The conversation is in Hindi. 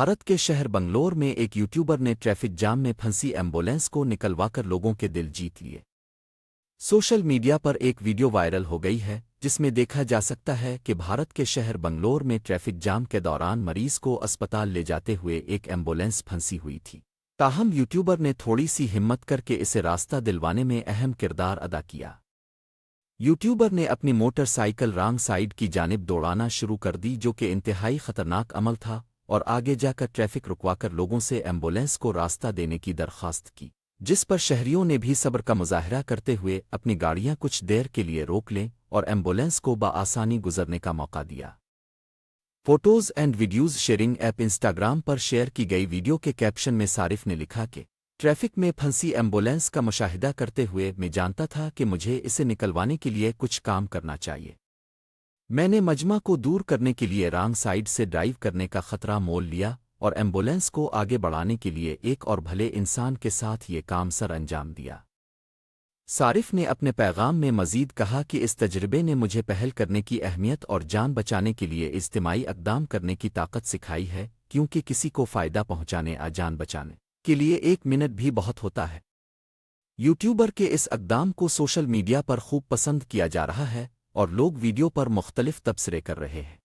भारत के शहर बंगलोर में एक यूट्यूबर ने ट्रैफ़िक जाम में फंसी एंबुलेंस को निकलवाकर लोगों के दिल जीत लिए। सोशल मीडिया पर एक वीडियो वायरल हो गई है, जिसमें देखा जा सकता है कि भारत के शहर बंगलोर में ट्रैफ़िक जाम के दौरान मरीज़ को अस्पताल ले जाते हुए एक एंबुलेंस फंसी हुई थी। ताहम यूट्यूबर ने थोड़ी सी हिम्मत करके इसे रास्ता दिलवाने में अहम किरदार अदा किया। यूट्यूबर ने अपनी मोटरसाइकिल रांग साइड की जानब दौड़ाना शुरू कर दी, जो कि इंतहाई खतरनाक अमल था और आगे जाकर ट्रैफ़िक रुकवाकर लोगों से एंबुलेंस को रास्ता देने की दरख्वास्त की, जिस पर शहरियों ने भी सब्र का मुजाहरा करते हुए अपनी गाड़ियाँ कुछ देर के लिए रोक लें और एंबुलेंस को बआसानी गुजरने का मौका दिया। Photos and videos sharing app Instagram पर शेयर की गई वीडियो के कैप्शन में सारिफ ने लिखा कि, ट्रैफ़िक में फंसी एंबुलेंस का मुशाहिदा करते हुए मैं जानता था कि मुझे इसे निकलवाने के लिए कुछ काम करना चाहिए। मैंने मजमा को दूर करने के लिए रांग साइड से ड्राइव करने का खतरा मोल लिया और एंबुलेंस को आगे बढ़ाने के लिए एक और भले इंसान के साथ ये काम सर अंजाम दिया। सारिफ ने अपने पैगाम में मजीद कहा कि इस तजर्बे ने मुझे पहल करने की अहमियत और जान बचाने के लिए इज्तमाही अकदाम करने की ताकत सिखाई है, क्योंकि किसी को फ़ायदा पहुँचाने आ जान बचाने के लिए एक मिनट भी बहुत होता है। यूट्यूबर के इस अकदाम को सोशल मीडिया पर खूब पसंद किया जा रहा है और लोग वीडियो पर मुख्तलिफ़ तबसरे कर रहे हैं।